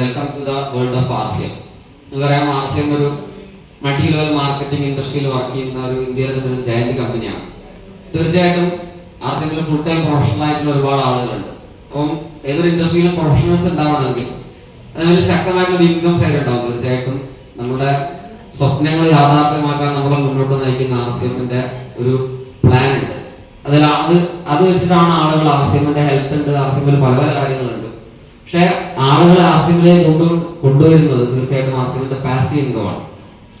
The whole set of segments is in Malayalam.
Welcome to the world of R C M നമുക്കറിയാം ആർ ഒരു മൾട്ടി ലെവൽ മാർക്കറ്റിംഗ് ഇൻഡസ്ട്രിയിൽ വർക്ക് ചെയ്യുന്ന ഒരു ഇന്ത്യയിലെ തന്നെ ഒരു ജയന്റ് കമ്പനിയാണ് തീർച്ചയായിട്ടും ആർ ഫുൾ ടൈം പ്രൊഫഷണൽ ആയിട്ടുള്ള ഒരുപാട് ആളുകളുണ്ട്. അപ്പം ഏതൊരു ഇൻഡസ്ട്രിയിലും പ്രൊഫഷണൽസ് ഉണ്ടാവണമെങ്കിൽ അതിനൊരു ശക്തമായിട്ടുള്ള ഇൻകം സൈഡ് ഉണ്ടാവും തീർച്ചയായിട്ടും. നമ്മുടെ സ്വപ്നങ്ങൾ യാഥാർത്ഥ്യമാക്കാൻ നമ്മളെ മുന്നോട്ട് നയിക്കുന്ന ആർ ഒരു പ്ലാൻ ഉണ്ട്. അതിൽ അത് അത് വെച്ചിട്ടാണ് ആളുകൾ ആർ ഹെൽത്ത് ഉണ്ട്. ആർ പല പല കാര്യങ്ങളുണ്ട്. പക്ഷെ ആളുകളെ ആർ സി എമ്മിലേക്ക് കൊണ്ടു കൊണ്ടുവരുന്നത് തീർച്ചയായിട്ടും ആർ സി എമ്മിന്റെ പാസീവ് ഇൻകം ആണ്.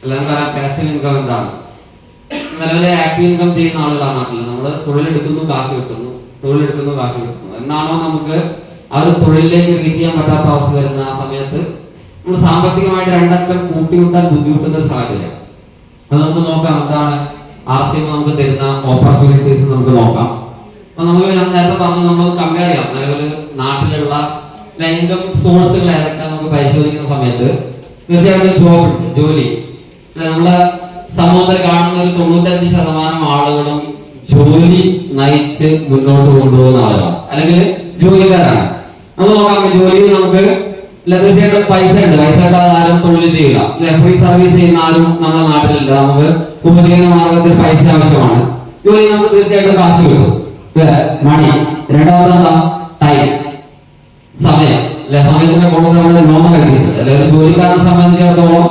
എല്ലാവരും പറയാം പാസീവ് ഇൻകം എന്താണ്? നിലവിലെ ആക്റ്റീവ് ഇൻകം ചെയ്യുന്ന ആളുകളാണ് നാട്ടിൽ നമ്മൾ തൊഴിലെടുക്കുന്നു കാശ് കിട്ടുന്നു തൊഴിലെടുക്കുന്നു കാശ് കിട്ടുന്നു എന്നാണോ നമുക്ക് ആ ഒരു തൊഴിലിലേക്ക് റീച്ച് ചെയ്യാൻ പറ്റാത്ത അവസ്ഥ വരുന്ന ആ സമയത്ത് നമ്മൾ സാമ്പത്തികമായിട്ട് രണ്ടറ്റം കൂട്ടിമുട്ടാൻ ബുദ്ധിമുട്ടുന്ന ഒരു സാഹചര്യം. അത് നമുക്ക് നോക്കാം എന്താണ് ആർ സി നമുക്ക് തരുന്ന ഓപ്പർച്യൂണിറ്റീസ് നമുക്ക് നോക്കാം. അപ്പൊ നമുക്ക് നേരത്തെ പറഞ്ഞു നമ്മൾ കമ്പയർ ചെയ്യാം. നിലവിൽ നാട്ടിലുള്ള ഇൻകം സോഴ്സുകൾ ഏതൊക്കെ നമുക്ക് പരിശോധിക്കുന്ന സമയത്ത് തീർച്ചയായിട്ടും ജോബ് ജോലി. നമ്മളെ സമൂഹത്തിൽ കാണുന്ന ഒരു തൊണ്ണൂറ്റഞ്ച് ശതമാനം ആളുകളും ജോലി നയിച്ച് മുന്നോട്ട് കൊണ്ടുപോകുന്ന ആളുകളാണ്. അല്ലെങ്കിൽ ജോലിക്കാരാണ്. നമ്മൾ നോക്കാം ജോലി നമുക്ക് തീർച്ചയായിട്ടും പൈസ ഉണ്ട്. പൈസ ഇല്ലാതെ ആരും തൊഴിൽ ചെയ്യുക ഫ്രീ സർവീസ് ചെയ്യുന്ന ആരും നമ്മുടെ നാട്ടിലില്ല. നമുക്ക് ഉപജീവന മാർഗത്തിന് പൈസ ആവശ്യമാണ്. ജോലി നമുക്ക് തീർച്ചയായിട്ടും കാശ് കിട്ടും? മണി രണ്ടാമത് ടൈം സമയം. അല്ലെ സമയത്തിന്റെ കൂടുതൽ നമ്മൾ നോമ്പ് കഴിക്കുന്നുണ്ട് അല്ലെ ഒരു ജോലിക്കാരനെ സംബന്ധിച്ചിടത്തോളം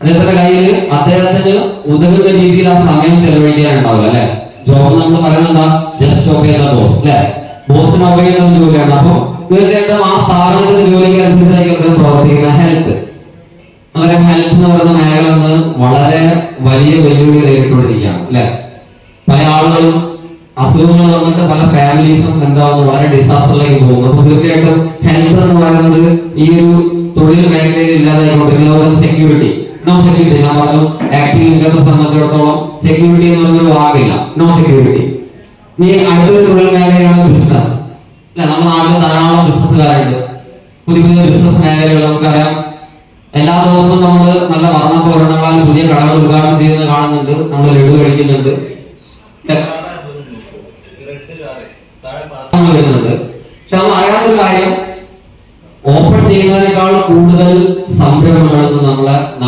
അദ്ദേഹത്തിന്റെ കയ്യിൽ അദ്ദേഹത്തിന് ഉതകുന്ന രീതിയിൽ ആ സമയം ചെലവഴിക്കാനുണ്ടാവില്ല അല്ലെ? ജോബ് നമ്മൾ പറയുന്നത് എന്താ? ജസ്റ്റ് ഒബേ ചെയ്യുന്ന ബോസ് അല്ലെ? ബോസിന് ഒബേ ചെയ്യുന്ന ജോലിയാണ്. അപ്പൊ തീർച്ചയായിട്ടും ആ സ്ഥാപനത്തിന്റെ ജോലിക്ക് അനുസരിച്ചായിരിക്കും അദ്ദേഹം പ്രവർത്തിക്കുന്ന ഹെൽത്ത് അങ്ങനെ ഹെൽത്ത് എന്ന് പറയുന്ന മേഖല വളരെ വലിയ വെല്ലുവിളി നേരിട്ടുകൊണ്ടിരിക്കുകയാണ് അല്ലെ? പല ആളുകളും അസുഖങ്ങൾ വന്നിട്ട് പല ഫാമിലീസും എന്താവുന്നു വളരെ ഡിസാസ്റ്ററിലേക്ക് പോകുന്നു അപ്പൊ തീർച്ചയായിട്ടും ഹെൽത്ത് എന്ന് പറയുന്നത് ഈ ഒരു തൊഴിൽ മേഖലയിൽ ഇല്ലാതായിക്കൊണ്ടിരിക്കുന്ന സെക്യൂരിറ്റി നോ സെക്യൂരിറ്റി ഞാൻ പറഞ്ഞു ആക്ടിവ് ഇൻകത്തെ സംബന്ധിച്ചിടത്തോളം സെക്യൂരിറ്റി എന്ന് പറഞ്ഞൊരു വാക്കില്ല നോ സെക്യൂരിറ്റി നീ അടുത്തൊരു തൊഴിൽ മേഖലയാണ് ബിസിനസ് അല്ല നമ്മുടെ നാട്ടിൽ ധാരാളം ബിസിനസ്സുകാരുണ്ട് പുതിയ പുതിയ ബിസിനസ് മേഖലകൾ നമുക്കറിയാം. എല്ലാ ദിവസവും നമ്മൾ നല്ല വർണ പോരണങ്ങളാൽ പുതിയ കടകൾ ഉദ്ഘാടനം ചെയ്യുന്നത് കാണുന്നുണ്ട്. നമ്മൾ ലഡു കഴിക്കുന്നുണ്ട്.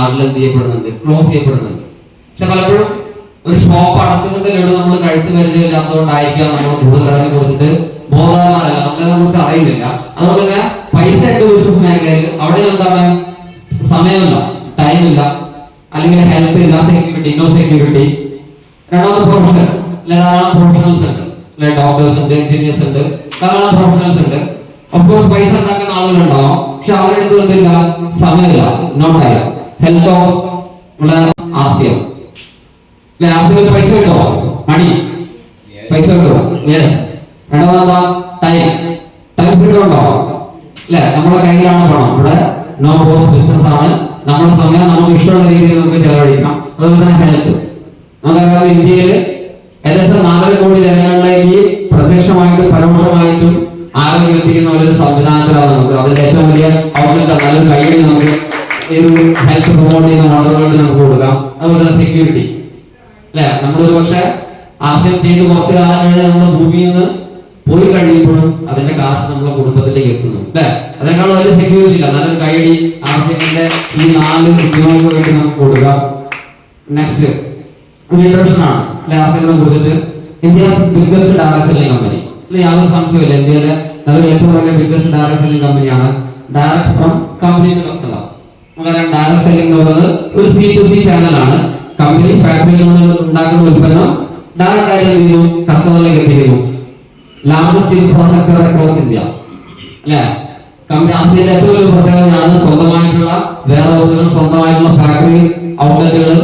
നാട്ടിൽ എന്ത് ചെയ്യപ്പെടുന്നുണ്ട്? ക്ലോസ് ചെയ്യപ്പെടുന്നുണ്ട്. പക്ഷെ പലപ്പോഴും ഒരു ഷോപ്പ് അടച്ചതിന്റെ ലഡു നമ്മൾ കഴിച്ചു പരിചയമില്ലാത്തതുകൊണ്ടായിരിക്കാം നമ്മൾ കൂടുതൽ അതിനെ കുറിച്ചിട്ട് ബോധവാനല്ല നമ്മളെ കുറിച്ച് അറിയുന്നില്ല അതുകൊണ്ട് തന്നെ പൈസ ഒക്കെ ബിസിനസ് മേഖലയിൽ അവിടെ എന്താണ് സമയമില്ല ടൈമില്ല അല്ലെങ്കിൽ ഹെൽത്ത് ഇല്ല സെക്യൂരിറ്റി നോ സെക്യൂരിറ്റി രണ്ടാമത്തെ പ്രൊഫഷൻ ധാരാളം പ്രൊഫഷണൽസ് ഉണ്ട്. അല്ലെ? ഡോക്ടേഴ്സ് ഉണ്ട് എഞ്ചിനീയേഴ്സ് ഉണ്ട്. ധാരാളം പ്രൊഫഷണൽസ് ഉണ്ട്. ഓഫ് കോഴ്സ് പൈസ ഉണ്ടാക്കുന്ന ആളുകളുണ്ടാവും. പക്ഷെ അവരുടെ അടുത്ത് എന്തില്ല? സമയമില്ല. നോ ടൈം ഹെൽത്തോ ഉള്ള ആസിയോ. അല്ലെ ആസ്യത്തിന് പൈസ കിട്ടോ മണി. പൈസ കിട്ടോ യെസ് രണ്ടാമതാ ടൈം ടൈം കിട്ടുന്നുണ്ടോ? അല്ലെ നമ്മുടെ കയ്യിലാണ് പണം? ഇവിടെ നോ ബോസ് ബിസിനസ് ആണ്. നമ്മുടെ സമയം നമുക്ക് ഇഷ്ടമുള്ള രീതിയിൽ നമുക്ക് ചെലവഴിക്കാം. അതുപോലെ തന്നെ ഹെൽത്ത് നമുക്കറിയാം ഇന്ത്യയിൽ ഏകദേശം നാലര കോടി ജനങ്ങളിലേക്ക് പ്രത്യക്ഷമായിട്ടും പരോക്ഷമായിട്ടും ആരോഗ്യം എത്തിക്കുന്ന ഒരു സംവിധാനത്തിലാണ് നമുക്ക്. അതിന്റെ ഏറ്റവും വലിയ ഔട്ട്ലെറ്റ് നല്ലൊരു കൈയ്യടി നമുക്ക് ഈ ഒരു ഹെൽത്ത് പ്രൊമോട്ട് ചെയ്യുന്ന ആളുകളുടെ നമുക്ക് കൊടുക്കാം. അതുപോലെ സെക്യൂരിറ്റി അല്ലെ? നമ്മളൊരു പക്ഷെ ആശയം ചെയ്ത് കുറച്ച് കാലം കഴിഞ്ഞാൽ നമ്മൾ ഭൂമിയിൽ നിന്ന് പോയി കഴിയുമ്പോഴും അതിന്റെ കാശ് നമ്മളെ കുടുംബത്തിലേക്ക് എത്തുന്നു. അല്ലെ? അതിനേക്കാൾ വലിയ സെക്യൂരിറ്റി ഇല്ല. നല്ലൊരു കൈയടി ആശയത്തിന്റെ ഈ നാല് ഉദ്യോഗങ്ങൾക്ക് നമുക്ക് കൊടുക്കാം. നെക്സ്റ്റ് ഒരു ഇൻട്രൊഡക്ഷൻ ആണ്. അല്ലെ? ആശയങ്ങളെ കുറിച്ചിട്ട് India's biggest direct selling company അല്ലെ? യാതൊരു സംശയമില്ല ഇന്ത്യയിലെ നല്ലൊരു ഏറ്റവും വലിയ ബിഗ്ഗസ്റ്റ് ഡയറക്ട് സെല്ലിംഗ് കമ്പനിയാണ് direct from company to customer നമുക്കറിയാം ഡയറക്ട് എന്ന് പറയുന്നത് ഒരു സി ടു സി ചാനലാണ് കമ്പനി ഫാക്ടറിയിൽ നിന്ന് ഉണ്ടാക്കുന്ന ഉൽപ്പന്നം ഡയറക്റ്റ് ആയി എന്ത് ചെയ്യുന്നു കസ്റ്റമറിലേക്ക് എത്തിക്കുന്നു. ലാർജസ്റ്റ് ഇൻഫ്രാസ്ട്രക്ചർ അക്രോസ് ഇന്ത്യ അല്ലെ? കമ്പനി ആസിയയിലെ ഏറ്റവും വലിയ പ്രത്യേകതയാണ് സ്വന്തമായിട്ടുള്ള വെയർ ഹൗസുകൾ സ്വന്തമായിട്ടുള്ള ഫാക്ടറി ഔട്ട്ലെറ്റുകൾ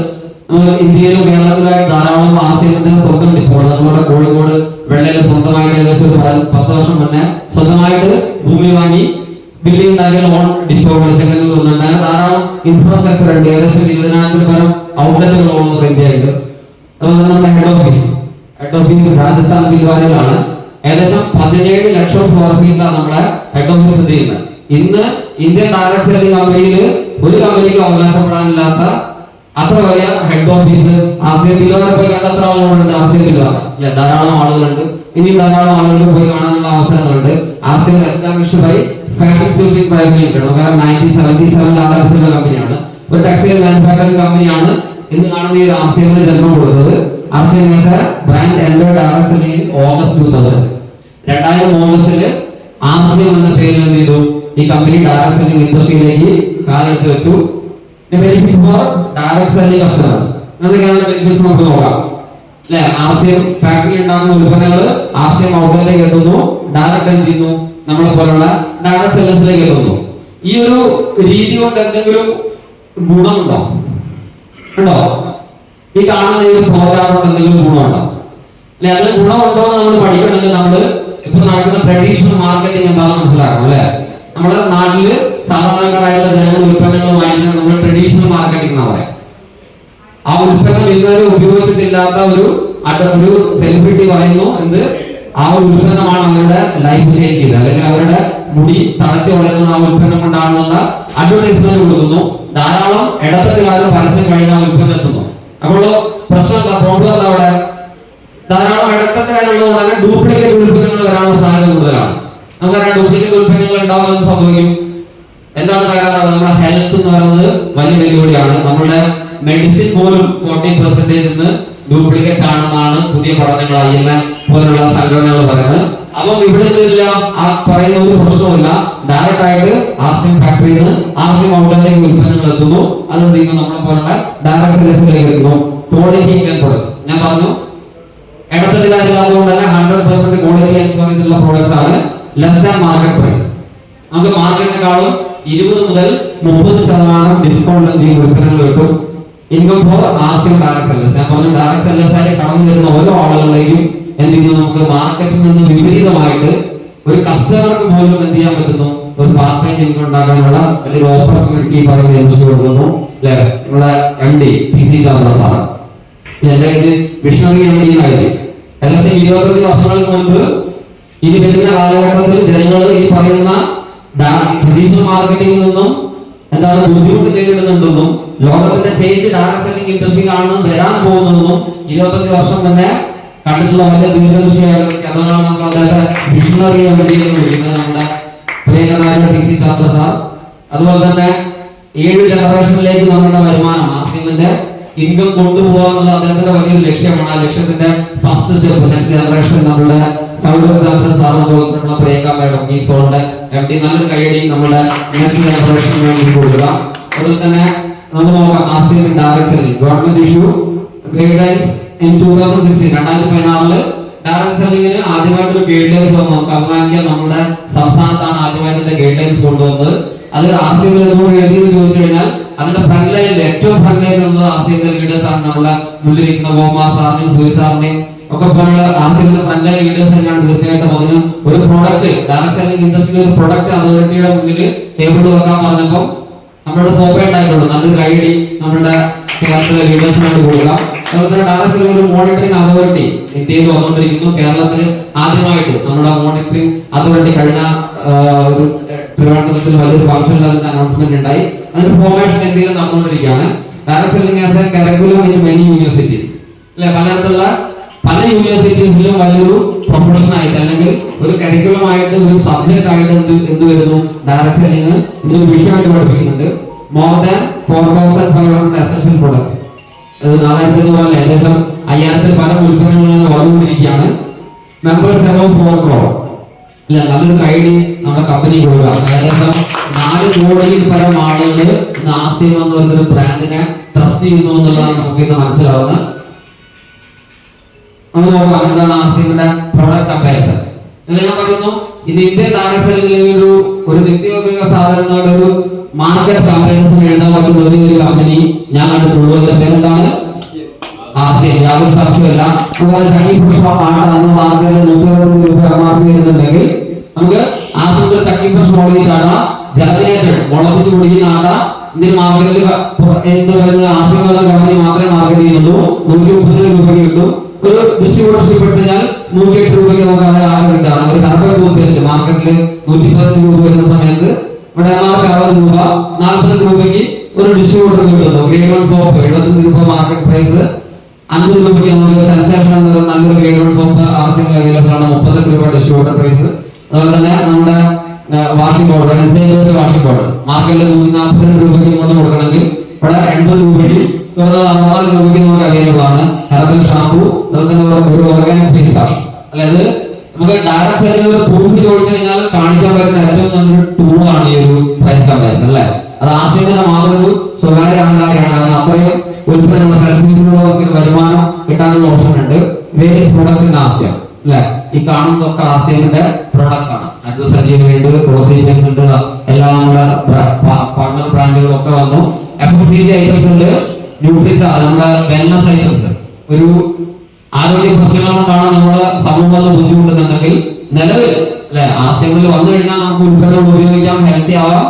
ഇന്ത്യയിലും കേരളത്തിലായി ധാരാളം ആസിയത്തിന്റെ സ്വന്തം ഡിപ്പോൾ നമ്മുടെ കോഴിക്കോട് വെള്ളയിൽ സ്വന്തമായിട്ട് ഏകദേശം പത്ത് വർഷം മുന്നേ സ്വന്തമായിട്ട് ഭൂമി വാങ്ങി ഉണ്ടാക്കിയ ലോൺ ഡിപ്പോകൾ സെക്കൻഡ് വന്നിട്ടുണ്ട്. അങ്ങനെ ധാരാളം ഇൻഫ്രാസ്ട്രക്ചർ ഉണ്ട്. ഏകദേശം ഇരുപതിനായിരത്തിൽ പരം ഔട്ട്ലെറ്റുകൾ ഉള്ള ഇന്ത്യയുണ്ട് അതുപോലെ തന്നെ നമ്മുടെ head office head office Rajasthan ബിൽവാരയിലാണ് ഏകദേശം പതിനേഴ് ലക്ഷം സ്ക്വയർ ഫീറ്റിലാണ് നമ്മുടെ ഹെഡ് ഓഫീസ് സ്ഥിതി ചെയ്യുന്നത്. ഇന്ന് ഇന്ത്യൻ ഡയറക്ട് കമ്പനിയിൽ ഒരു കമ്പനിക്ക് അവകാശപ്പെടാനില്ലാത്ത അത്ര വലിയ ഹെഡ് ഓഫീസ് ആസിയ ബിൽവാര പോയി കണ്ട എത്ര ആളുകളുണ്ട്. ആസിയ സി അല്ലെ ധാരാളം ആളുകളുണ്ട്. ഇനിയും ധാരാളം ആളുകൾ പോയി കാണാനുള്ള അവസരങ്ങളുണ്ട്. ആസിയ എസ്റ്റാബ്ലിഷ് ബൈ ഫാഷൻ സൂചിക് പ്രൈവറ്റ് ഉണ്ടോ കാരണം നയന്റീൻ സെവന്റി സെവനിൽ ആരംഭിച്ചിട്ടുള്ള കമ്പനിയാണ് ഒരു ടെക്സ്റ്റൈൽ മാനുഫാക്ചറിംഗ് കമ്പനിയാണ് ഇന്ന് കാണുന്ന ഈ ആർ ജന്മം കൊടുത്തത്. R C S brand and direction in August two thousand രണ്ടായിരം ഓഗസ്റ്റിൽ ആർ എന്ന പേരിൽ എന്ത് ചെയ്തു? ഈ കമ്പനി ഡയറക്ട് സെല്ലിംഗ് ഇൻഡസ്ട്രിയിലേക്ക് കാലെടുത്ത് വെച്ചു. Benefit for direct selling customers എന്തൊക്കെയാണ് ബെനിഫിറ്റ്സ് നമുക്ക് നോക്കാം. അല്ലെ? ആർ ഫാക്ടറി ഉണ്ടാക്കുന്ന ഉൽപ്പന്നങ്ങൾ ആർ ഔട്ട്ലെറ്റിലേക്ക് എത്തുന്നു. ഡയറക്റ്റ് എന്ത് ചെയ്യുന്നു? നമ്മളെ പോലുള്ള ഡയറക്ട് സെല്ലസിലേക്ക് എത്തുന്നു. ഈ ഒരു രീതി കൊണ്ട് എന്തെങ്കിലും ഗുണമുണ്ടോ? ഉണ്ടോ? ഈ കാണുന്ന ഈ പ്രോചാരം കൊണ്ട് എന്തെങ്കിലും ഗുണമുണ്ടോ? അല്ലെ? അത് ഗുണമുണ്ടോ എന്ന് നമ്മൾ പഠിക്കണമെങ്കിൽ നമ്മൾ ഇപ്പൊ നടക്കുന്ന ട്രഡീഷണൽ മാർക്കറ്റിംഗ് എന്താണെന്ന് മനസ്സിലാക്കണം അല്ലെ? നമ്മുടെ നാട്ടിൽ സാധാരണക്കാരായുള്ള ജനങ്ങൾ ഉൽപ്പന്നങ്ങൾ വാങ്ങിക്കുന്നത് നമ്മൾ ട്രഡീഷണൽ മാർക്കറ്റിംഗ് എന്നാ പറയാം. ആ ഉൽപ്പന്നം ഇതുവരെ ഉപയോഗിച്ചിട്ടില്ലാത്ത ഒരു ഒരു സെലിബ്രിറ്റി പറയുന്നു എന്ത്? ആ ഉൽപ്പന്നമാണ് അവരുടെ ലൈഫ് ചേഞ്ച് ചെയ്തത്. അല്ലെങ്കിൽ അവരുടെ മുടി തളച്ചു വളരുന്ന ആ ഉൽപ്പന്നം കൊണ്ടാണെന്ന അഡ്വർടൈസ്മെന്റ് കൊടുക്കുന്നു. ധാരാളം ഇടത്തട്ടുകാരും പരസ്യം കഴിഞ്ഞ ആ ഉൽപ്പന്നം എത്തുന്നു. അപ്പോൾ പ്രശ്നം എന്താ? പ്രോബ്ലം എന്താ അവിടെ? ധാരാളം ഇടത്തരക്കാരുള്ളതുകൊണ്ട് തന്നെ ഡ്യൂപ്ലിക്കേറ്റ് ഉൽപ്പന്നങ്ങൾ വരാനുള്ള സാധ്യത കൂടുതലാണ്. നമുക്കറിയാം ഡ്യൂപ്ലിക്കേറ്റ് ഉൽപ്പന്നങ്ങൾ ഉണ്ടാവുന്നത് സംഭവിക്കും? എന്താണ് തകരാറ് നമ്മുടെ ഹെൽത്ത് എന്ന് പറയുന്നത് വലിയ വെല്ലുവിളിയാണ്. നമ്മുടെ മെഡിസിൻ പോലും ഫോർട്ടീൻ പെർസെന്റേജ് ഡ്യൂപ്ലിക്കേറ്റ് ആണെന്നാണ് പുതിയ പഠനങ്ങൾ ഐ പോലുള്ള സംഘടനകൾ പറയുന്നത്. അപ്പം ഇവിടെ നിന്നില്ല ആ പറയുന്ന ഒരു പ്രശ്നവുമില്ല. ഡയറക്റ്റ് ആയിട്ട് ആർ സി ഫാക്ടറിയിൽ നിന്ന് ആർ സി എം ഔട്ട്ലെറ്റിലേക്ക് ഉൽപ്പന്നങ്ങൾ എത്തുന്നു. അത് എന്ത് ചെയ്യുന്നു? നമ്മളെ പോലുള്ള ഡയറക്ട് സെലക്ഷനിലേക്ക് എത്തുന്നു. ക്വാളിറ്റി ഇന്ത്യൻ പ്രൊഡക്ട്സ് ഞാൻ പറഞ്ഞു ഇടത്തട്ടുകാരില്ലാത്തതുകൊണ്ട് തന്നെ ഹൺഡ്രഡ് പെർസെന്റ് ക്വാളിറ്റി ചെയ്തിട്ടുള്ള പ്രോഡക്ട്സ് ആണ് ലെസ് ദാൻ മാർക്കറ്റ് പ്രൈസ് നമുക്ക് മാർക്കറ്റിനെക്കാളും ഇരുപത് മുതൽ മുപ്പത് ശതമാനം ഡിസ്കൗണ്ട് എന്ത് ഉൽപ്പന്നങ്ങൾ കിട്ടും. Income for R C M direct sellers ഞാൻ പറഞ്ഞു ഡയറക്ട് സെല്ലേഴ്സായി കടന്നു വരുന്ന ഓരോ ആളുകളെയും എന്ത് ചെയ്യുന്നു നമുക്ക് മാർക്കറ്റിൽ നിന്ന് വിപരീതമായിട്ട് ഒരു കസ്റ്റമർക്ക് പോലും എന്ത് ചെയ്യാൻ പറ്റുന്നു? ഒരു പാർട്ട് ടൈം ഇൻകം ഉണ്ടാക്കാനുള്ള വലിയൊരു ഓപ്പർച്യൂണിറ്റി പറയുന്ന ഇൻഡസ്ട്രി കൊടുക്കുന്നു. നമ്മുടെ M D P C Chandra sir എന്റെ ഇത്? മിഷണറി എം ഡി ആയിരുന്നു ഏകദേശം ഇരുപത്തഞ്ച് വർഷങ്ങൾക്ക് മുൻപ് ഇനി വരുന്ന കാലഘട്ടത്തിൽ ജനങ്ങൾ ഈ പറയുന്ന ട്രഡീഷണൽ മാർക്കറ്റിംഗിൽ നിന്നും എന്താണ് ബുദ്ധിമുട്ട് നേരിടുന്നുണ്ടെന്നും ലോകത്തിന്റെ ചേഞ്ച് ഡയറക്ട് ഇൻട്രസ്റ്റിംഗ് ആണ് വരാൻ പോകുന്നതെന്നും ഇരുപത്തഞ്ച് വർഷം മുന്നേ കണ്ടിട്ടുള്ള വലിയ ദീർഘദൃശ്യമായിട്ട് അതാണ് നമ്മൾ അദ്ദേഹത്തെ വിഷണറി എന്ന വിളിക്കുന്നത് നമ്മുടെ അതുപോലെ തന്നെ ഏഴ് ജനറേഷനിലേക്ക് നമ്മുടെ വരുമാനം ആസിമിന്റെ ഇൻകം കൊണ്ടുപോകാന്നുള്ള അദ്ദേഹത്തിന്റെ വലിയൊരു ലക്ഷ്യമാണ്. ആ ലക്ഷ്യത്തിന്റെ ഫസ്റ്റ് സ്റ്റെപ്പ് നെക്സ്റ്റ് ജനറേഷൻ നമ്മുടെ സൗരവ് ചാത്ര സാറിനെ പോയിട്ടുള്ള പ്രിയങ്ക മേഡം ഈ സോണിന്റെ ഡി നല്ലൊരു കൈയടി നമ്മുടെ നാഷണൽ ജനറേഷന് വേണ്ടി കൊടുക്കുക. അതുപോലെ തന്നെ നമുക്ക് നോക്കാം ആസിയൻ M selling government issue guidelines in two thousand sixteen രണ്ടായിരത്തി പതിനാറിൽ ഡയറക്ട് ആദ്യമായിട്ട് ഒരു ഗൈഡ്ലൈൻസ് വന്നു നമുക്ക് അഭിമാനിക്കാൻ നമ്മുടെ സംസ്ഥാനത്താണ് ആദ്യമായിട്ട് ഗൈഡ്ലൈൻസ് ഗൈഡ് ലൈൻസ് കൊണ്ടുവന്നത്. അത് ആർ സി എമ്മിൽ നമ്മൾ എഴുതിയെന്ന് ചോദിച്ചു കഴിഞ്ഞാൽ അതിന്റെ ഫ്രണ്ട് ലൈനിൽ ഏറ്റവും ഫ്രണ്ട് ലൈനിൽ ഉള്ളത് ആർ സി എമ്മിന്റെ ലീഡേഴ്സ് ആണ് നമ്മുടെ മുന്നിലിരിക്കുന്ന ഗോമാ സാറിനെയും സുയി സാറിനെയും. ഒക്കെ പോലുള്ള ആവശ്യങ്ങൾ നല്ല ലീഡേഴ്സ് തന്നെയാണ് തീർച്ചയായിട്ടും അതിന് ഒരു പ്രോഡക്റ്റ് ഡയറക്ട് സെല്ലിംഗ് ഇൻഡസ്ട്രിയിൽ ഒരു പ്രൊഡക്റ്റ് അതോറിറ്റിയുടെ മുന്നിൽ ടേബിൾ വെക്കാൻ പറഞ്ഞപ്പോൾ നമ്മുടെ സോപ്പേ ഉണ്ടായിട്ടുള്ളൂ. നല്ലൊരു ഐഡി നമ്മുടെ കേരളത്തിലെ ലീഡേഴ്സിനോട് കൊടുക്കുക. അതുപോലെ തന്നെ ഡയറക്ട് ഒരു മോണിറ്ററിംഗ് അതോറിറ്റി ഇന്ത്യയിൽ വന്നുകൊണ്ടിരിക്കുന്നു. കേരളത്തിൽ ആദ്യമായിട്ട് നമ്മുടെ മോണിറ്ററിംഗ് അതോറിറ്റി കഴിഞ്ഞ ഒരു തിരുവനന്തപുരത്തിൽ വലിയൊരു ഫംഗ്ഷനിൽ അതിന്റെ അനൗൺസ്മെന്റ് ഉണ്ടായി. അതിന്റെ ഫോർമേഷൻ ഇന്ത്യയിൽ നടന്നുകൊണ്ടിരിക്കുകയാണ്. Direct selling as a curriculum in many universities അല്ലെ? പലതരത്തിലുള്ള പല യൂണിവേഴ്സിറ്റീസിലും വലിയൊരു പ്രൊഫഷൻ ആയിട്ട് അല്ലെങ്കിൽ ഒരു കരിക്കുലം ആയിട്ട് ഒരു സബ്ജക്റ്റ് ആയിട്ട് എന്ത് എന്ത് വരുന്നു? ഡയറക്ട് അല്ലെങ്കിൽ ഇതൊരു വിഷയമായിട്ട് പഠിപ്പിക്കുന്നുണ്ട്. More than four thousand five hundred essential products നാലായിരത്തി പോലെ ഏകദേശം അയ്യായിരത്തിൽ പല ഉൽപ്പന്നങ്ങളിൽ വളർന്നുകൊണ്ടിരിക്കുകയാണ്. മെമ്പേഴ്സ് എമൗണ്ട് ഫോർ ക്രോർ ഇല്ല നല്ലൊരു ഐഡി നമ്മുടെ കമ്പനി കൊടുക്കുക ഏകദേശം നാല് കോടിയിൽ പരം ആളുകൾ ഇന്ന് ആസിയം എന്ന് ഒരു ബ്രാൻഡിനെ ട്രസ്റ്റ് ചെയ്യുന്നു എന്നുള്ളതാണ് നമുക്ക് ഇന്ന് മനസ്സിലാവുന്നത്. നമുക്ക് നോക്കാം ഞാൻ പറയുന്നു ഇന്ന് ഇന്ത്യൻ താരശൈലിയിൽ ഒരു ഒരു നിത്യോപയോഗ സാധനങ്ങളുടെ ഒരു മാർക്കറ്റ് കമ്പാരിസൺ എഴുതാൻ ഒരു കമ്പനി ഞാൻ കണ്ടിട്ടുള്ളൂ. അതിന്റെ പേരെന്താണ്? ആസിയൻ യാതൊരു സംശയമില്ല അതുപോലെ തനി പുഷ്പം ആട്ട നമ്മൾ മാർക്കറ്റിൽ നൂറ്റി രൂപ എം ആർ പി വരുന്നുണ്ടെങ്കിൽ നമുക്ക് ആസിന്റെ ചക്കി പുഷ്പം മോളിൽ ആട്ട ജലനേറ്റഡ് മുളപ്പിച്ച് കുടിക്കുന്ന ഇന്ത്യൻ മാർക്കറ്റിൽ എന്ത് പറയുന്നത് എന്ന കമ്പനി മാത്രമേ മാർക്കറ്റ് ചെയ്യുന്നുള്ളൂ. നൂറ്റി മുപ്പത്തി രൂപയ്ക്ക് കിട്ടും. ഒരു ഡിസ്ട്രിബ്യൂട്ടർഷിപ്പ് എടുത്താൽ നൂറ്റി എട്ട് രൂപയ്ക്ക് നമുക്ക് ആഗ്രഹിക്കാണ് ആകെ കിട്ടാണ് ഒരു കർബൺ മാർക്കറ്റിൽ നൂറ്റി പതിനഞ്ച് രൂപ വരുന്ന സമയത്ത് ഇവിടെ ആർ അറുപത് രൂപ നാൽപ്പത് രൂപയ്ക്ക് ഒരു ഡിസ്ട്രിബ്യൂട്ടർ കിട്ടുന്നു. ഗ്രേഡ് വൺ സോപ്പ് എഴുപത്തഞ്ച് രൂപ മാർക്കറ്റ് പ്രൈസ് അഞ്ച് രൂപയ്ക്ക് നമുക്ക് സെൻസേഷൻ എന്നൊരു നല്ലൊരു ഗ്രേഡ് വൺ സോപ്പ് ആവശ്യങ്ങൾ മുപ്പത്തെട്ട് രൂപ ഡിസ്ട്രിബ്യൂട്ടർ പ്രൈസ് അതുപോലെ തന്നെ നമ്മുടെ വാഷിംഗ് പൗഡർ എൻസൈമേഴ്സ് വാഷിംഗ് പൗഡർ മാർക്കറ്റിൽ നൂറ്റി നാൽപ്പത്തിരണ്ട് രൂപയ്ക്ക് കൊണ്ട് കൊടുക്കണമെങ്കിൽ ഇവിടെ എൺപത് രൂപയ്ക്ക് അറുപത് രൂപയ്ക്ക് നമുക്ക് അവൈലബിൾ ആണ്. ഹെർബൽ ഷാമ്പു ഒരു ഓർഗാനിക് വാഷ് അതായത് നമുക്ക് ഡയറക്ട് സെല്ലിൽ ഒരു പ്രൂഫ് ചോദിച്ചു കഴിഞ്ഞാൽ കാണിക്കാൻ പറ്റുന്ന ഏറ്റവും നല്ലൊരു ടൂളാണ് ഈ ഒരു പ്രൈസ് കമ്പാരിസൺ അല്ലെ അത് ആശയത്തിന്റെ മാത്രം ഒരു സ്വകാര്യ അഹങ്കാരിയാണ് കാരണം അത്രയും ഉൽപ്പന്നങ്ങൾ സർവീസിലുള്ളവർക്ക് വരുമാനം കിട്ടാനുള്ള ഓപ്ഷൻ ഉണ്ട്. വേരിയസ് പ്രൊഡക്ട്സ് ഇൻ ആസ്യം അല്ലെ ഈ കാണുന്നതൊക്കെ ആസ്യത്തിന്റെ പ്രൊഡക്ട്സ് ആണ്. അത് സജീവനുണ്ട് ക്രോസീജൻസ് ഉണ്ട് എല്ലാ നമ്മുടെ പാർട്ണർ ബ്രാൻഡുകളൊക്കെ വന്നു എഫ് സി ജി ഐറ്റംസ് ഉണ്ട് ന്യൂട്രിച്ച നമ്മുടെ വെൽനസ് ഐറ്റംസ്. ഒരു ആരോഗ്യ പ്രശ്നങ്ങൾ കൊണ്ടാണ് നമ്മുടെ സമൂഹത്തിൽ ബുദ്ധിമുട്ടുന്നുണ്ടെങ്കിൽ നിലവിൽ അല്ലെ ആശയങ്ങളിൽ വന്നു കഴിഞ്ഞാൽ നമുക്ക് ഉൽപ്പന്നങ്ങൾ ഉപയോഗിക്കാം ഹെൽത്തി ആവാം.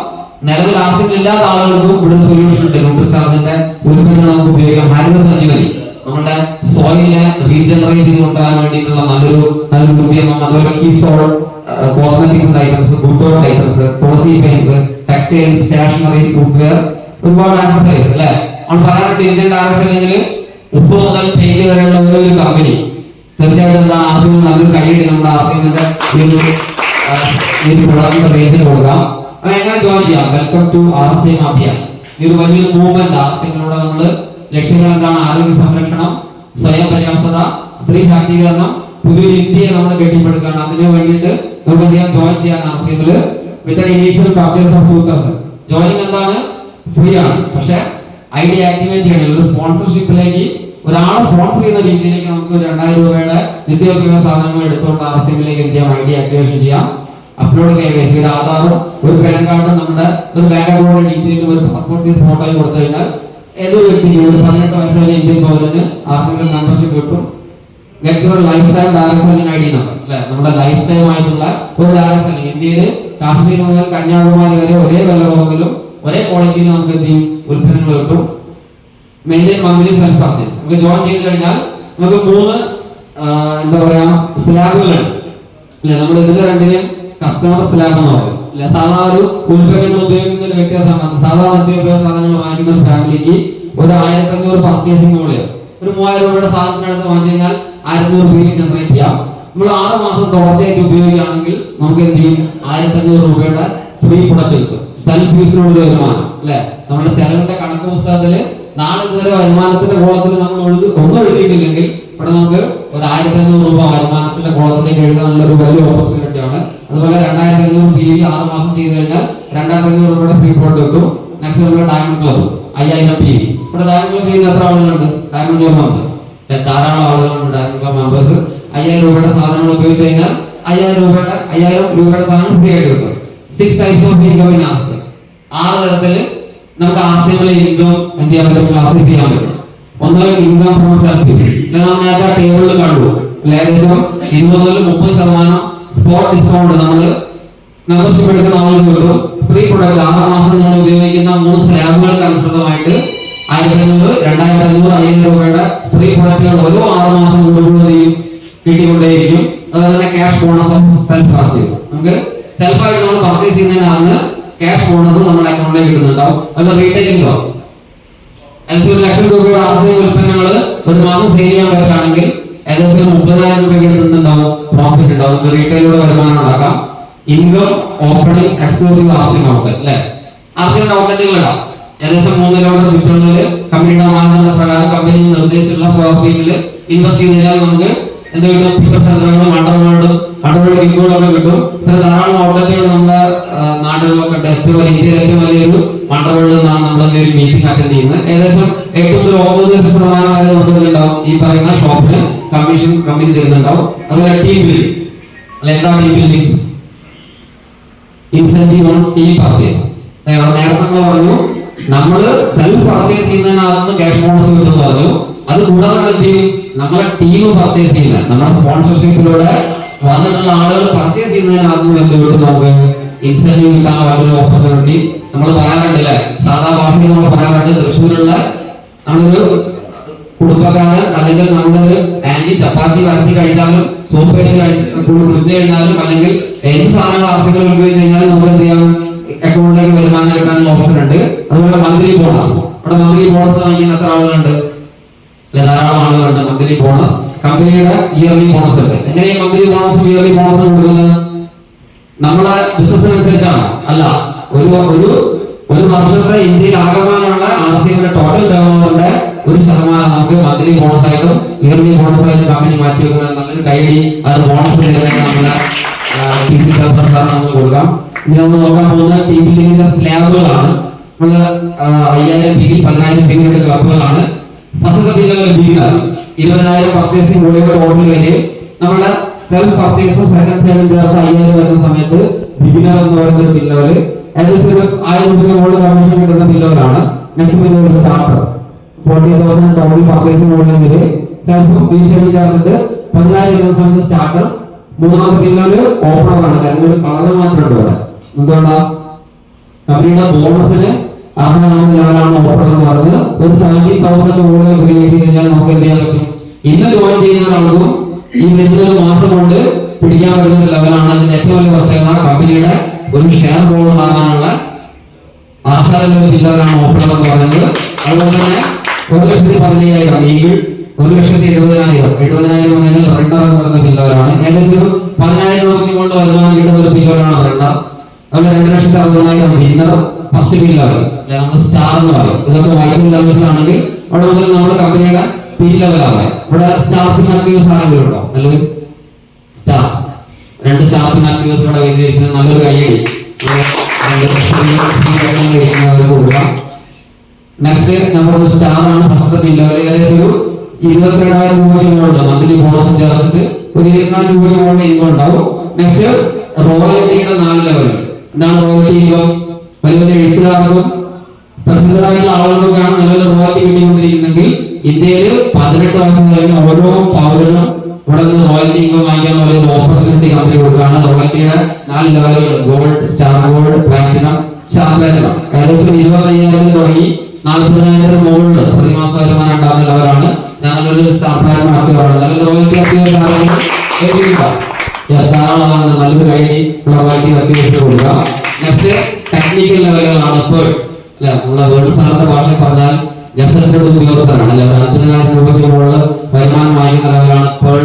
നിലവിൽ ആശയങ്ങൾ ഇല്ലാത്ത ആളുകൾക്കും ഇവിടെ സൊല്യൂഷൻ ഉണ്ട്. ന്യൂട്രിചാർജിന്റെ ഉൽപ്പന്നങ്ങൾ നമുക്ക് ഉപയോഗിക്കാം. ഹരിത സഞ്ജീവനി നമ്മുടെ സോയിലിനെ റീജനറേറ്റ് ചെയ്ത് കൊണ്ടുവരാൻ വേണ്ടിയിട്ടുള്ള നല്ലൊരു നല്ലൊരു ഉദ്യമം. അതുപോലെ കീസോൾ cosmetics items good items paints textile stationery footwear ഒരുപാട് ആക്സസറീസ് അല്ലെ? നമ്മൾ പറയാറുണ്ട് ഇന്ത്യൻ ഉപ്പ് മുതൽ പേജ് വരെയുള്ള ഒരു കമ്പനി തീർച്ചയായിട്ടും ആസിമിന് നല്ലൊരു കൈയടി നമ്മുടെ ആസിഫിന്റെ ഈ പ്രൊഡക്റ്റിന്റെ പേജിൽ കൊടുക്കാം. എങ്ങനെ ജോയിൻ ചെയ്യാം? വെൽക്കം ടു ആർസി അഭിയാൻ ഒരു വലിയൊരു മൂവ്മെന്റ് ആർ നമ്മൾ ലക്ഷ്യങ്ങൾ എന്താണ്? ആരോഗ്യ സംരക്ഷണം സ്വയം പര്യാപ്തത സ്ത്രീ ശാക്തീകരണം പുതിയൊരു ഇന്ത്യയെ നമ്മൾ കെട്ടിപ്പടുക്കുകയാണ്. അതിനു വേണ്ടിയിട്ട് നമുക്ക് ചെയ്യാം? ജോയിൻ ചെയ്യാൻ R Simil with initial purchase of two thousand joining എന്താണ്? ഫ്രീ ആണ്. പക്ഷെ ഐഡിയ ആക്ടിവേറ്റ് ചെയ്യണം ഒരു സ്പോൺസർഷിപ്പിലേക്ക് ഒരാളെ സ്പോൺസർ ചെയ്യുന്ന രീതിയിലേക്ക് നമുക്ക് രണ്ടായിരം രൂപയുടെ നിത്യോപയോഗ സാധനങ്ങൾ എടുത്തുകൊണ്ട് ആർ സി എമ്മിലേക്ക് എന്ത് ചെയ്യാം? ഐഡിയ ആക്ടിവേഷൻ ചെയ്യാം. അപ്ലോഡ് കെ വൈ ആധാറും ഒരു പാൻ കാർഡും നമ്മുടെ ഒരു ബാങ്ക് അക്കൗണ്ട് ഡീറ്റെയിലും ഒരു പാസ്പോർട്ട് സൈസ് ഫോട്ടോയും കൊടുത്തു കഴിഞ്ഞാൽ ഏതൊരു വ്യക്തിക്ക് ഒരു പതിനെട്ട് വയസ്സ് വരെ ഇന്ത്യൻ പൗരന് ആർ സി എമ്മിൽ മെമ്പർഷിപ്പ് കിട്ടും. Get lifetime direct ID I number അല്ലെ? നമ്മുടെ ലൈഫ് ടൈം ആയിട്ടുള്ള ഒരു ഡയറക്ട് സെല്ലിംഗ് ഇന്ത്യയിൽ കാശ്മീർ മുതൽ കന്യാകുമാരി വരെ ഒരേ വില കുറവിലും ഒരേ ക്വാളിറ്റിയിൽ നമുക്ക് എന്ത് ചെയ്യും? ഉൽപ്പന്നങ്ങൾ കിട്ടും മെയിൻ മന്ത്ലി സെൽഫ് പർച്ചേസ് നമുക്ക് ജോയിൻ ചെയ്ത് കഴിഞ്ഞാൽ നമുക്ക് മൂന്ന് എന്താ പറയാ സ്ലാബുകളുണ്ട്. അല്ലെ? നമ്മൾ ഇതിന്റെ രണ്ടിനും കസ്റ്റമർ സ്ലാബ് എന്ന് പറയും. അല്ലെ? സാധാരണ ഒരു ഉൽപ്പന്നങ്ങൾ ഉപയോഗിക്കുന്ന ഒരു വ്യത്യാസമാണ് സാധാരണ നിത്യോപയോഗ സാധനങ്ങൾ വാങ്ങിക്കുന്ന ഒരു ഫാമിലിക്ക് ഒരു ആയിരത്തി അഞ്ഞൂറ് പർച്ചേസിംഗ് ഒരു മൂവായിരം രൂപയുടെ സാധനത്തിനടുത്ത് വാങ്ങിച്ചു കഴിഞ്ഞാൽ ആയിരത്തി അഞ്ഞൂറ് ജനറേറ്റ് ചെയ്യാം. നമ്മൾ ആറ് മാസം തുടർച്ചയായിട്ട് ഉപയോഗിക്കുകയാണെങ്കിൽ നമുക്ക് എന്ത് ചെയ്യും? ആയിരത്തി അഞ്ഞൂറ് രൂപയുടെ ഫ്രീ പ്രൊഡക്റ്റ് കിട്ടും സെൽഫ് യൂസിനുള്ള വരുമാനം അല്ലെ? നമ്മുടെ ചെലവിന്റെ കണക്ക് പുസ്തകത്തിൽ നാളെ ഇതുവരെ വരുമാനത്തിന്റെ കോളത്തിൽ നമ്മൾ എഴുതി ഒന്നും എഴുതിയിട്ടില്ലെങ്കിൽ ഇവിടെ നമുക്ക് ഒരു ആയിരത്തി അഞ്ഞൂറ് രൂപ വരുമാനത്തിന്റെ കോളത്തിലേക്ക് എഴുതാനുള്ള ഒരു വലിയ ഓപ്പർച്യൂണിറ്റി ആണ്. അതുപോലെ രണ്ടായിരത്തി അഞ്ഞൂറ് ടി വി ആറ് മാസം ചെയ്ത് കഴിഞ്ഞാൽ രണ്ടായിരത്തി അഞ്ഞൂറ് രൂപയുടെ ഫ്രീ പ്രോഡക്റ്റ് കിട്ടും. നെക്സ്റ്റ് നമ്മുടെ ഡയമണ്ട് ക്ലബ് അയ്യായിരം ടി വി ഇവിടെ ഡയമണ്ട് ക്ലബ് ചെയ്യുന്ന എത്ര ആളുകളുണ്ട്? ഡയമണ്ട് ക്ലബ് മെമ്പേഴ്സ് ധാരാളം ആളുകളുണ്ട് ഡയമണ്ട് ക്ലബ് മെമ്പേഴ്സ് അയ്യായിരം രൂപയുടെ സാധനങ്ങൾ ഉപയോഗിച്ച് കഴിഞ്ഞാൽ അയ്യായിരം രൂപയുടെ അയ്യായിരം രൂപയുടെ സാധനം ഫ്രീ ആയിട്ട് കിട്ടും. Six types of income in ആറ് തരത്തിൽ നമുക്ക് ആസ്യങ്ങളെ ഇൻകം എന്ത് ക്ലാസിഫൈ ചെയ്യാൻ പറ്റും. ഒന്ന് ഇൻകം സർവീസ് നമ്മൾ നേരത്തെ ടേബിളിൽ കണ്ടു. ഏകദേശം ഇരുപത് മുതൽ മുപ്പത് ശതമാനം സ്പോട്ട് ഡിസ്കൗണ്ട് നമ്മൾ എടുക്കുന്ന ആളുകൾക്ക് കിട്ടും. ഫ്രീ പ്രൊഡക്റ്റ് ആറ് മാസം നമ്മൾ ഉപയോഗിക്കുന്ന മൂന്ന് സ്ലാബുകൾക്ക് അനുസൃതമായിട്ട് ആയിരത്തി അഞ്ഞൂറ് രണ്ടായിരത്തി അഞ്ഞൂറ് അയ്യായിരം രൂപയുടെ ഫ്രീ പ്രൊഡക്റ്റുകൾ ഓരോ ആറ് മാസം കൂടുമ്പോൾ കിട്ടിക്കൊണ്ടേയിരിക്കും. അതുപോലെ തന്നെ cash bonus of self purchase നമുക്ക് സെൽഫായിട്ട് നമ്മൾ പർച്ചേസ് ചെയ്യുന്നതിനാണ് ക്യാഷ് ബോണസും നമ്മുടെ അക്കൗണ്ടിലേക്ക് കിട്ടുന്നുണ്ടാവും അത് റീറ്റെയിലിംഗ് ഏകദേശം ഒരു ലക്ഷം രൂപയുടെ ആസ്തി ഉൽപ്പന്നങ്ങൾ ഒരു മാസം സെയിൽ ചെയ്യാൻ പറ്റുകയാണെങ്കിൽ ഏകദേശം മുപ്പതിനായിരം രൂപ കിട്ടുന്നുണ്ടാവും പ്രോഫിറ്റ് ഉണ്ടാവും. റീറ്റെയിലൂടെ വരുമാനം ഉണ്ടാക്കാം. ഇൻകം ഓപ്പണിംഗ് എക്സ്ക്ലൂസീവ് ആസ്തി നമുക്ക് അല്ലെ? ആർസി ഔട്ട്ലെറ്റുകൾ ഇടാം. ഏകദേശം മൂന്ന് കിലോമീറ്റർ ചുറ്റളവിൽ കമ്പനിയുടെ മാനദണ്ഡ പ്രകാരം കമ്പനി നിർദ്ദേശിച്ചിട്ടുള്ള സ്ക്വയർ ഇൻവെസ്റ്റ് ചെയ്ത് കഴിഞ്ഞാൽ നമുക്ക് എന്ത് കിട്ടും പിക്കപ്പ് സെന്ററുകളും മണ്ടറുകളും മണ്ടറുകളുടെ കിറ്റുകളൊക്കെ കിട്ടും. പിന്നെ ധാരാളം ഔട്ട്ലെറ്റുകൾ നമ്മുടെ നാടുകളൊക്കെ ഉണ്ട്. ഏറ്റവും വലിയ ഇന്ത്യയിലെ ഏറ്റവും വലിയൊരു മണ്ടറുകളിൽ നിന്നാണ് നമ്മൾ ഒരു മീറ്റിംഗ് അറ്റൻഡ് ചെയ്യുന്നത്. ഏകദേശം ഏറ്റവും ഒരു ഒമ്പത് ശതമാനം വരെ നമുക്ക് ഇതിലുണ്ടാവും ഈ പറയുന്ന ഷോപ്പിന് കമ്മീഷൻ കമ്പനി തരുന്നുണ്ടാവും അതുപോലെ ടീം ബില്ലിംഗ് അല്ല എന്താ team billing incentive on team purchase നേരത്തെ നമ്മൾ പറഞ്ഞു നമ്മൾ സെൽഫ് പർച്ചേസ് ചെയ്യുന്നതിനകത്ത് ക്യാഷ് ബോണസ് കിട്ടുമെന്ന് പറഞ്ഞു. അത് കൂടാതെ എന്ത് നമ്മളെ ടീം പർച്ചേസ് ചെയ്യുന്ന നമ്മുടെ സ്പോൺസർഷിപ്പിലൂടെ വന്നിട്ടുള്ള ആളുകൾ പർച്ചേസ് ചെയ്യുന്നതിനകത്ത് എന്തുകൊണ്ട് നമുക്ക് ഇൻസെന്റീവ് കിട്ടാൻ വളരെ ഓപ്പർച്യൂണിറ്റി നമ്മൾ പറയാറുണ്ടല്ലേ സാധാ ഭാഷയിൽ നമ്മൾ പറയാറുണ്ട് തൃശ്ശൂരുള്ള നമ്മളൊരു കുടുംബക്കാരൻ അല്ലെങ്കിൽ നമ്മുടെ ഒരു ആന്റി ചപ്പാത്തി വരത്തി കഴിച്ചാലും സൂപ്പ് കഴിച്ച് കഴിച്ച് കുടിച്ചു കഴിഞ്ഞാലും അല്ലെങ്കിൽ ഏത് സാധനങ്ങൾ ആവശ്യങ്ങൾ ഉപയോഗിച്ച് കഴിഞ്ഞാലും നമുക്ക് എന്ത് ചെയ്യാം? അക്കൗണ്ടിലേക്ക് വരുമാനം കിട്ടാനുള്ള ഓപ്ഷൻ ഉണ്ട്. അതുപോലെ മന്ത്ലി ബോണസ് അവിടെ മന്ത്ലി ബോണസ് വാങ്ങിക്കുന്ന എത്ര ആളുകളുണ്ട്? അല്ലെ ധാരാളം ആളുകളുണ്ട്. മന്ത്ലി ബോണസ് കമ്പനിയുടെ ഇയർലി ബോണസ് ഉണ്ട് എങ്ങനെയാണ് മന്ത്ലി ബോണസും ഇയർലി ബോണസും കൊടുക്കുന്നത്? നമ്മളെ ബിസിനസ്സിനനുസരിച്ചാണ് അല്ല ഒരു ഒരു ഒരു വർഷത്തെ ഇന്ത്യയിൽ ആകമാനുള്ള ആർ ടോട്ടൽ ടേണോവറിന്റെ ഒരു ശതമാനം നമുക്ക് മന്ത്ലി ബോണസ് ആയിട്ടും ഇയർലി ബോണസ് ആയിട്ടും കമ്പനി മാറ്റി വെക്കുന്നത് നല്ലൊരു കൈയടി അത് ബോണസ് നമ്മുടെ പി സി സാർ നമുക്ക് കൊടുക്കാം. ഇനി നമ്മൾ നോക്കാൻ പോകുന്നത് ടീം ബിൽഡിങ്ങിന്റെ സ്ലാബുകളാണ് നമ്മൾ അയ്യായിരം പി പതിനായിരം പി ക്ലബുകളാണ് ബിഗിനർ ഇരുപതിനായിരം പർച്ചേസിംഗ് വോളിയം ടോട്ടൽ നമ്മുടെ സെൽഫ് പർച്ചേസും സെക്കൻഡ് സെയിലും ചേർത്ത് അയ്യായിരം വരുന്ന സമയത്ത് ബിഗിനർ എന്ന് പറയുന്ന ഒരു ബില്ലോൽ ഏകദേശം ഒരു ആയിരം രൂപ കമ്മീഷൻ കിട്ടുന്ന ബില്ലോലാണ് next ബില്ലോട് starter forty thousand total purchasing volume self B sale ചേർന്നിട്ട് പതിനായിരം വരുന്ന സമയത്ത് സ്റ്റാർട്ടർ മൂന്നാമത്തെ ബില്ലോൽ ആണ്. കാരണം ഒരു കളർ മാത്രമുണ്ട് ഇവിടെ എന്തുകൊണ്ടാ? കമ്പനിയുടെ ബോണസിന് അർഹനാവുന്ന ലെവലാണ് ഓഫർ പറഞ്ഞ് ഒരു സെവന്റി തൗസൻഡ് കൂടുതൽ ക്രിയേറ്റ് ചെയ്ത് കഴിഞ്ഞാൽ നമുക്ക് എന്ത് ചെയ്യാൻ പറ്റും? ഇന്ന് ജോയിൻ ചെയ്യുന്ന ആൾക്കും ഈ വരുന്ന മാസം കൊണ്ട് പിടിക്കാൻ പറ്റുന്ന ലെവലാണ് അതിന്റെ ഏറ്റവും വലിയ പ്രത്യേകത കമ്പനിയുടെ ഒരു ഷെയർ ഹോൾഡർ ആകാനുള്ള ആഹാരങ്ങളുടെ പില്ലറാണ് ഓഫർ എന്ന് പറയുന്നത്. അതുപോലെ തന്നെ ഒരു ലക്ഷത്തി പതിനയ്യായിരം ഈഗിൾ ഒരു ലക്ഷത്തി എഴുപതിനായിരം എഴുപതിനായിരം പറഞ്ഞാൽ റെണ്ടർ എന്ന് പറയുന്ന പില്ലറാണ് ഏകദേശം പതിനായിരം രൂപയ്ക്ക് കൊണ്ട് വരുമാനം കിട്ടുന്ന ഒരു പില്ലറാണ് റെണ്ടർ അതുപോലെ രണ്ട് ലക്ഷത്തി അറുപതിനായിരം വിന്നർ ഫസ്റ്റ് പില്ലർ നമ്മൾ സ്റ്റാർ എന്ന് പറയും. ഇതൊക്കെ വൈറ്റ് ലെവൽസ് ആണെങ്കിൽ അവിടെ മുതൽ നമ്മുടെ കമ്പനിയുടെ പി ലെവലാണ് ഇവിടെ സ്റ്റാർ മാച്ചിങ് ആരെങ്കിലും ഉണ്ടോ അല്ലെങ്കിൽ സ്റ്റാർ രണ്ട് സ്റ്റാർ മാച്ചിങ് ഇവിടെ വേദിയിരിക്കുന്നത് നല്ലൊരു കൈയടി കൊടുക്കാം. നെക്സ്റ്റ് നമ്പർ സ്റ്റാർ ആണ് ഫസ്റ്റ് പില്ലർ ഏകദേശം ഒരു ഇരുപത്തിരണ്ടായിരം രൂപ ഇങ്ങോട്ട് മന്ത്ലി ബോണസ് ചേർത്തിട്ട് ഒരു ഇരുപത്തിനാല് രൂപ ഇങ്ങോട്ട് ഇൻകം ഉണ്ടാവും. നെക്സ്റ്റ് റോയൽറ്റിയുടെ നാല് ലെവൽ എന്താണ് റോയൽറ്റി ഇൻകം വലിയ വലിയ എഴുത്തുകാർക്കും പ്രസിദ്ധരായിട്ടുള്ള ആളുകൾക്കൊക്കെയാണ് നല്ല റോയൽറ്റി കിട്ടിക്കൊണ്ടിരിക്കുന്നെങ്കിൽ ഇന്ത്യയിൽ പതിനെട്ട് വർഷം കഴിഞ്ഞ് ഓരോ പൗരനും ഇവിടെ നിന്ന് റോയൽറ്റി ഇൻകം വാങ്ങിക്കാൻ വലിയ ഓപ്പർച്യൂണിറ്റി കമ്പനി കൊടുക്കുകയാണ്. റോയൽറ്റിയുടെ നാല് ലെവലുകൾ gold star gold platinum star platinum ഏകദേശം ഇരുപത്തയ്യായിരത്തിൽ തുടങ്ങി നാൽപ്പതിനായിരം മുകളിൽ പ്രതിമാസ വരുമാനം ഉണ്ടാകുന്ന ലെവലാണ് ഞങ്ങളൊരു സ്റ്റാർ പ്ലാറ്റിനം അച്ചീവറാണ് നല്ല റോയൽറ്റി ധാരാളമാണ് നല്ലൊരു കൈ റോയൽറ്റി അച്ചീവേഴ്സ് കൊടുക്കുക. നെക്സ്റ്റ് ടെക്നിക്കൽ ലെവലുകളാണ് ഇപ്പോൾ അല്ലെ നമ്മളെ വേൾഡ് സാറിന്റെ ഭാഷ പറഞ്ഞാൽ ഗസറ്റഡ് ഉദ്യോഗസ്ഥരാണ് അല്ലെ നാൽപ്പതിനായിരം രൂപയ്ക്ക് മുകളിൽ വരുമാനം വാങ്ങിക്കുന്ന ലെവലാണ് ഇപ്പോൾ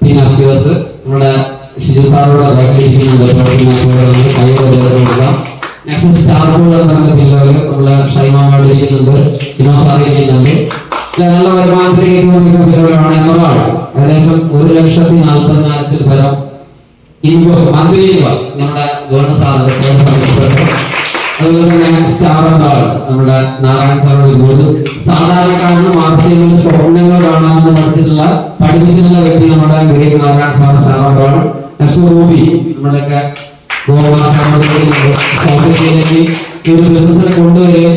ടീം നർസിയോസ് നമ്മുടെ ഷിജു സാറോട് നെക്സ്റ്റ് സ്റ്റാർ പറയുന്ന പില്ലറ് നമ്മളെ ഷൈമാട് ഇരിക്കുന്നുണ്ട്. ഇരിക്കുന്നുണ്ട്. നല്ല വരുമാനത്തിലേക്ക് പില്ലറുകളാണ് എന്നുള്ളതാണ് ഏകദേശം ഒരു ലക്ഷത്തി നാൽപ്പതിനായിരത്തിൽ പരം ഇൻകം മന്ത്രി നമ്മുടെ ഗവർണർ സാറിന്റെ അതുപോലെ തന്നെ സ്റ്റാർ എന്താണ് നമ്മുടെ നാരായണ സാറോട് ഇരുന്നത് സാധാരണക്കാരന് മാർസിയുടെ സ്വപ്നങ്ങൾ കാണാമെന്ന് പഠിച്ചിട്ടുള്ള പഠിപ്പിച്ചിട്ടുള്ള വ്യക്തി നമ്മുടെ great Narayana sir star next ruby നമ്മുടെയൊക്കെ ഈ ഒരു ബിസിനസ്സിനെ കൊണ്ടുവരികയും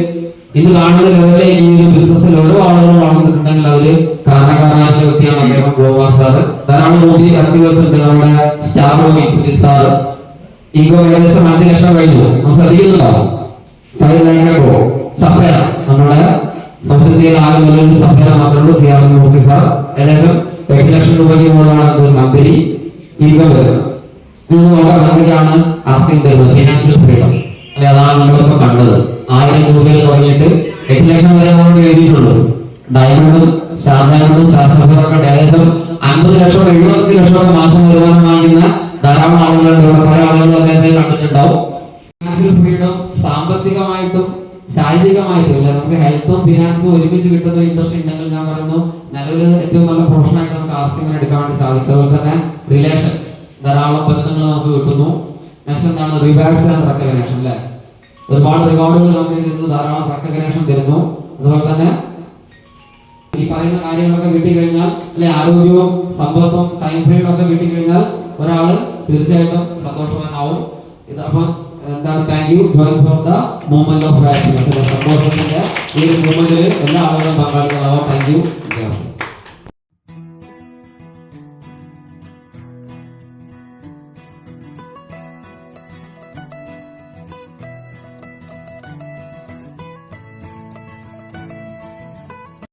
ഇന്ന് കാണുന്ന ലെവലിലെ ഈ ഒരു ബിസിനസ്സിൽ ഓരോ ആളുകളും വളർന്നിട്ടുണ്ടെങ്കിൽ അവർ കാരണക്കാരനായിട്ടുള്ള വ്യക്തിയാണ് അദ്ദേഹം ഗോവാ സാറ്. ധാരാളം റൂബി അച്ചീവേഴ്സ് ഉണ്ട് നമ്മുടെ സ്റ്റാർ റൂബി സുജിത് സാറ്. ഈഗോ ഏകദേശം അഞ്ച് ലക്ഷം കഴിഞ്ഞു. നമ്മൾ ശ്രദ്ധിക്കുന്നുണ്ടാവും ലൈനോ സഫേര നമ്മുടെ സൗത്ത് ഇന്ത്യയിൽ ആകെ നല്ലൊരു സഫേര മാത്രമേ സി ആർ മൂർത്തി സാർ ഏകദേശം എട്ട് ലക്ഷം രൂപയ്ക്ക് മുകളിലാണ് മന്ത്രി ഈഗോ വരുന്നത് നോക്കാം ആർസിയും തരുന്നത് ഫിനാൻഷ്യൽ ഫ്രീഡം അല്ലെ അതാണ് നമ്മളിപ്പോ കണ്ടത്. ആയിരം രൂപയിൽ തുടങ്ങിയിട്ട് എട്ട് ലക്ഷം വരെ നമ്മൾ എഴുതിയിട്ടുള്ളൂ ഡയമണ്ടും സ്റ്റാർ സഫറൊക്കെ ഏകദേശം അൻപത് ലക്ഷം എഴുപത്തി ലക്ഷം മാസം വരുമാനം വാങ്ങിക്കുന്ന ധാരാളം ആളുകളുണ്ട് പല ആളുകളും അദ്ദേഹത്തെ കണ്ടിട്ടുണ്ടാവും. സാമ്പത്തികമായിട്ടും ശാരീരികമായിട്ടും ഇല്ല നമുക്ക് ഹെൽത്തും ഫിനാൻസും ഒരുമിച്ച് കിട്ടുന്ന ഇൻട്രസ്റ്റ് ഉണ്ടെങ്കിൽ ഞാൻ പറയുന്നു നിലവിൽ ഏറ്റവും നല്ല പ്രൊഫഷൻ ആയിട്ട് നമുക്ക് ആർസിങ്ങനെ എടുക്കാൻ വേണ്ടി സാധിക്കും. അതുപോലെ തന്നെ റിലേഷൻ ധാരാളം ബന്ധങ്ങൾ നമുക്ക് കിട്ടുന്നു. നെക്സ്റ്റ് എന്താണ്? റിവാർഡ്സ് ആൻഡ് റെക്കഗ്നേഷൻ അല്ലേ? ഒരുപാട് റിവാർഡുകൾ നമുക്ക് തരുന്നു ധാരാളം റെക്കഗ്നേഷൻ തരുന്നു. അതുപോലെ തന്നെ ഈ പറയുന്ന കാര്യങ്ങളൊക്കെ കിട്ടിക്കഴിഞ്ഞാൽ അല്ലെ ആരോഗ്യവും സമ്പത്തും ടൈം ഫ്രീഡും ഒക്കെ കിട്ടി ഒരാൾ തീർച്ചയായിട്ടും സന്തോഷവാനാവും. ഇത് അപ്പം എന്താണ് thank you join for the movement of happiness സന്തോഷത്തിന്റെ ഈ ഒരു എല്ലാ ആളുകളും പങ്കാളികളാവാം. Thank you